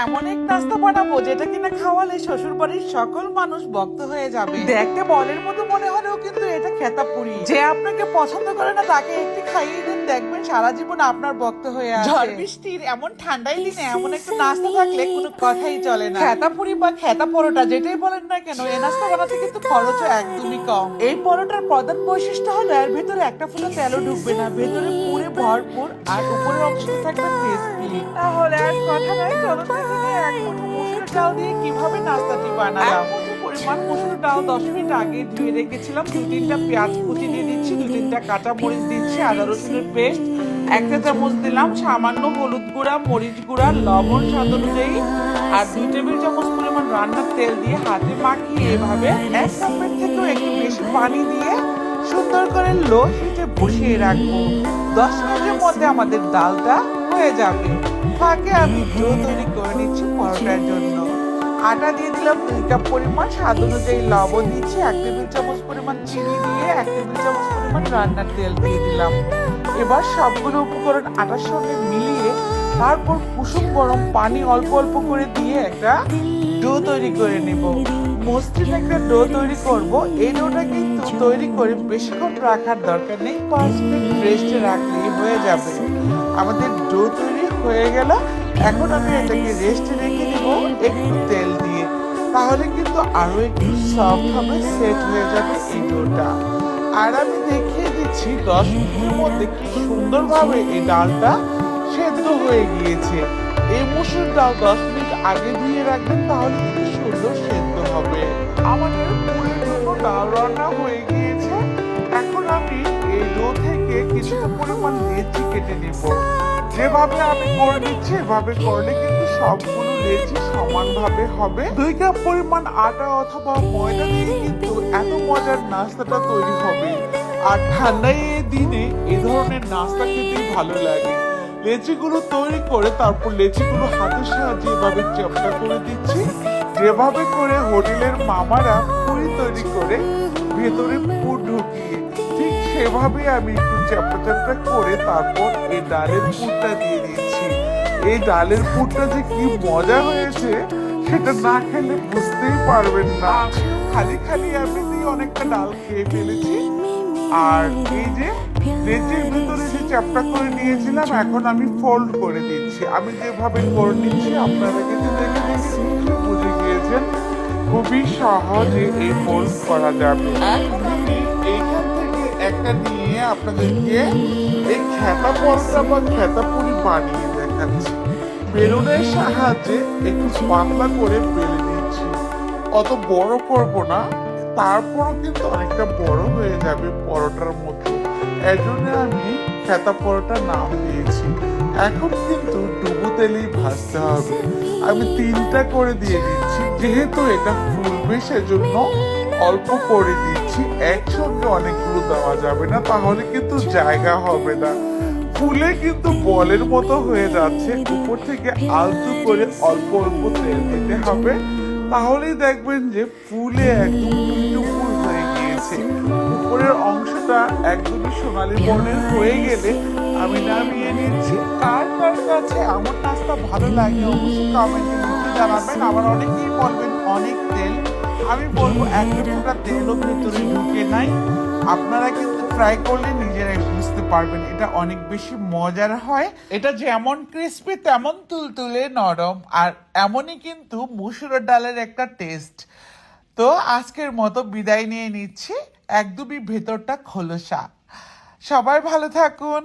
এমন এক নাস্তা বানাবো যেটা কিনা খাওয়ালে শ্বশুর বাড়ির সকল মানুষ ভক্ত হয়ে যাবে। দেখতে বলের মতো মনে হলেও কিন্তু এটা খেতা পুরি যে আপনাকে পছন্দ করে না তাকে একটি খাইয়ে দিন দেখবেন সারা জীবন আপনার ভক্ত হয়ে আছে। ঝড় বৃষ্টির এমন ঠান্ডাই দিনে এমন একটা নাস্তা থাকলে কোনো কথাই চলে না। খেতা পুরি বা খেতা পরোটা যেটাই বলেন না কেন এই নাস্তা বানাতে কিন্তু খরচও একদমই কম। এই পরোটার প্রধান বৈশিষ্ট্য হলো এর ভেতরে একটা ফুলো তেলও ঢুকবে না। ভেতরে পুরে ভরপুর আর উপরের অংশটা থাকবে ক্রিসপি তাহলে আর কথা চলো নিই মুঠো ডাল দিয়ে নাস্তাটি পরিমাণ ডাল দশ মিনিট আগে ধুয়ে রেখেছিলাম। দু তিনটা পেঁয়াজ দিয়ে দিচ্ছি কাঁচা দিচ্ছি, আদা একটা চামচ দিলাম সামান্য হলুদ গুঁড়া, মরিচ গুঁড়া, লবণ, স্বাদ অনুযায়ী। আর দুই টেবিল চামচ পরিমাণ রান্নার তেল দিয়ে হাতে মাখিয়ে এভাবে এক একটু বেশি পানি দিয়ে সুন্দর করে লো হিটে বসিয়ে রাখব। দশ মিনিটের মধ্যে আমাদের ডালটা হয়ে যাবে। ফাঁকে আমি ডো তৈরি করে নিচ্ছি পরোটার জন্য। আটা দিয়ে দিলাম দুই কাপ পরিমাণ স্বাদ অনুযায়ী লবণ দিচ্ছি, এক টেবিল চামচ পরিমাণ চিনি দিয়ে এক টেবিল চামচ পরিমাণ রান্নার তেল দিয়ে দিলাম। এবার সবগুলো উপকরণ আটার সঙ্গে মিলিয়ে তারপর কুসুম গরম পানি অল্প অল্প করে দিয়ে একটা ডো তৈরি করে নেব। মসৃণ একটা ডো তৈরি করব। এই ডোটা কিন্তু তৈরি করে বেশিক্ষণ রাখার দরকার নেই, পাঁচ মিনিট রেস্টে রাখলেই হয়ে যাবে। আমাদের ডো তৈরি হয়ে গেল। এখন আমি এটাকে রেস্টে রেখে দেব একটু তেল দিয়ে। তাহলে কিন্তু আরও একটু সফট হবে সেট হয়ে যাবে এই ডোটা। আর আমি দেখিয়ে দিচ্ছি দশ মিনিটের মধ্যে কি সুন্দরভাবে এই ডালটা সেদ্ধ হয়ে গিয়েছে। এই মুসুর ডাল দশ মিনিট আগে ধুয়ে রাখবেন, তাহলে কিন্তু সুন্দর সেদ্ধ হবে। আমাদের জন্য ডাল রান্না হয়ে গিয়েছে। এখন আমি এই ডো থেকে কিছুটা পরিমাণ কেটে নেব। যেভাবে আমি করে নিচ্ছি, এভাবে করলে কিন্তু সবগুলো লেচি সমানভাবে হবে। দুই কাপ পরিমাণ আটা অথবা ময়দা দিয়ে কিন্তু এত মজার নাস্তাটা তৈরি হবে। আর ঠান্ডায় এই দিনে এই ধরনের নাস্তা খেতেই ভালো লাগে। লেচিগুলো তৈরি করে তারপর লেচিগুলো হাতের সাহায্যে এভাবে চ্যাপটা করে দিচ্ছি। যেভাবে করে হোটেলের মামারা পুরি তৈরি করে ভেতরে পুর ঢুকিয়ে সেভাবে আমি একটু চ্যাপটা চ্যাপটা করে তারপর এই ডালের পুরটা দিয়ে দিচ্ছি। এই ডালের পুরটা যে কি মজা হয়েছে, সেটা না খেলে বুঝতেই পারবেন না। খালি খালি আমি অনেকটা ডাল খেয়ে ফেলেছি। আর এই যে লেচের ভিতরে যে চ্যাপটা করে নিয়েছিলাম, এখন আমি ফোল্ড করে দিচ্ছি। আমি যেভাবে করে নিচ্ছি, আপনারা কিন্তু দেখে দেখে বুঝে গিয়েছেন। খুবই সহজে এই ফোল্ড করা যাবে। এইখান একটা নিয়ে আপনাদেরকে এই খেতা পরোটা বা খেতা পুরি বানিয়ে দেখাচ্ছি। বেলুনের সাহায্যে একটু পাতলা করে বেলে দিচ্ছি অত বড় করব না, তারপরও কিন্তু অনেকটা বড় হয়ে যাবে পরোটার মতো এর আমি খেতা পরোটা নাম দিয়েছি। এখন কিন্তু ডুবো তেলেই ভাজতে হবে। আমি তিনটা করে দিয়ে দিচ্ছি, যেহেতু এটা ফুলবে সেজন্য অল্প করে দিচ্ছি, একসঙ্গে অনেকগুলো দেওয়া যাবে না, তাহলে কিন্তু জায়গা হবে না। ফুলে কিন্তু বলের মতো হয়ে যাচ্ছে, উপর থেকে আলতু করে অল্প অল্প তেল দিতে হবে। তাহলেই দেখবেন যে ফুলে একদম হয়ে গিয়েছে। উপরের অংশটা একদমই সোনালী বর্ণের হয়ে গেলে আমি নামিয়ে নিচ্ছি। কার কার কাছে আমার নাস্তা ভালো লাগে অবশ্যই কমেন্টে জানাবেন। আবার অনেকেই বলবেন, অনেক আমি বলব এক তেলও ভেতরে ঢুকে নাই। আপনারা কিন্তু ট্রাই করলে নিজেরাই বুঝতে পারবেন, এটা অনেক বেশি মজার হয়। এটা যেমন ক্রিস্পি তেমন তুলতুলে নরম, আর এমনই কিন্তু মুসুরের ডালের একটা টেস্ট তো আজকের মতো বিদায় নিয়ে নিচ্ছি। এক একদমই ভেতরটা খোলসা। সবাই ভালো থাকুন।